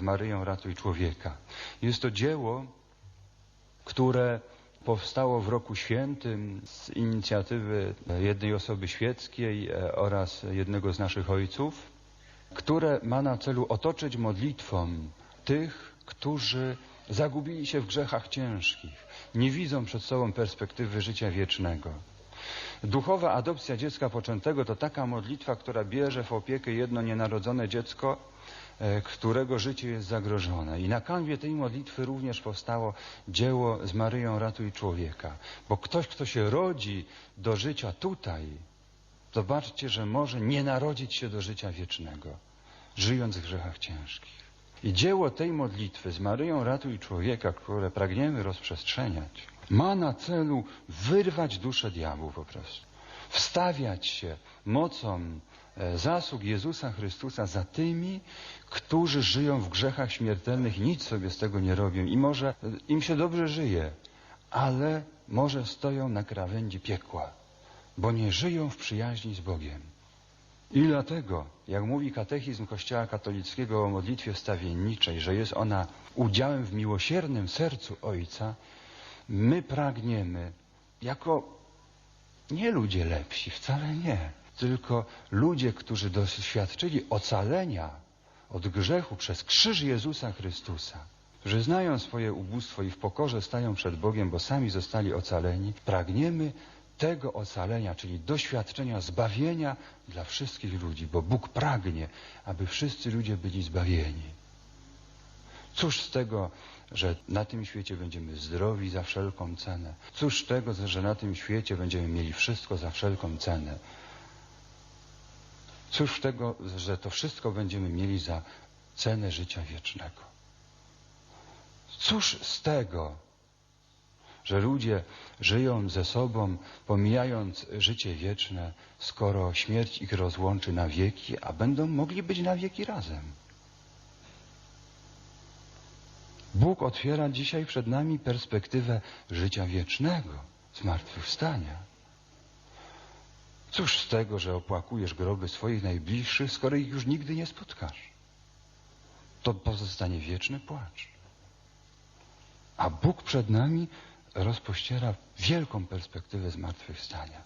Maryją Ratuj Człowieka. Jest to dzieło, które powstało w roku świętym z inicjatywy jednej osoby świeckiej e, oraz jednego z naszych ojców, które ma na celu otoczyć modlitwą tych, którzy zagubili się w grzechach ciężkich, nie widzą przed sobą perspektywy życia wiecznego. Duchowa adopcja dziecka poczętego to taka modlitwa, która bierze w opiekę jedno nienarodzone dziecko, e, którego życie jest zagrożone. I na kanwie tej modlitwy również powstało dzieło z Maryją Ratuj Człowieka. Bo ktoś, kto się rodzi do życia tutaj, zobaczcie, że może nie narodzić się do życia wiecznego, żyjąc w grzechach ciężkich. I dzieło tej modlitwy z Maryją Ratuj Człowieka, które pragniemy rozprzestrzeniać, ma na celu wyrwać duszę diabłu po prostu. Wstawiać się mocą e, zasług Jezusa Chrystusa za tymi, którzy żyją w grzechach śmiertelnych, nic sobie z tego nie robią i może e, im się dobrze żyje, ale może stoją na krawędzi piekła, bo nie żyją w przyjaźni z Bogiem. I dlatego, jak mówi katechizm Kościoła katolickiego o modlitwie wstawienniczej, że jest ona udziałem w miłosiernym sercu Ojca, my pragniemy, jako nie ludzie lepsi, wcale nie, tylko ludzie, którzy doświadczyli ocalenia od grzechu przez krzyż Jezusa Chrystusa, którzy znają swoje ubóstwo i w pokorze stają przed Bogiem, bo sami zostali ocaleni, pragniemy tego ocalenia, czyli doświadczenia zbawienia dla wszystkich ludzi, bo Bóg pragnie, aby wszyscy ludzie byli zbawieni. Cóż z tego, że na tym świecie będziemy zdrowi za wszelką cenę? Cóż z tego, że na tym świecie będziemy mieli wszystko za wszelką cenę? Cóż z tego, że to wszystko będziemy mieli za cenę życia wiecznego? Cóż z tego, że ludzie żyją ze sobą, pomijając życie wieczne, skoro śmierć ich rozłączy na wieki, a będą mogli być na wieki razem? Bóg otwiera dzisiaj przed nami perspektywę życia wiecznego, zmartwychwstania. Cóż z tego, że opłakujesz groby swoich najbliższych, skoro ich już nigdy nie spotkasz? To pozostanie wieczny płacz. A Bóg przed nami rozpościera wielką perspektywę zmartwychwstania.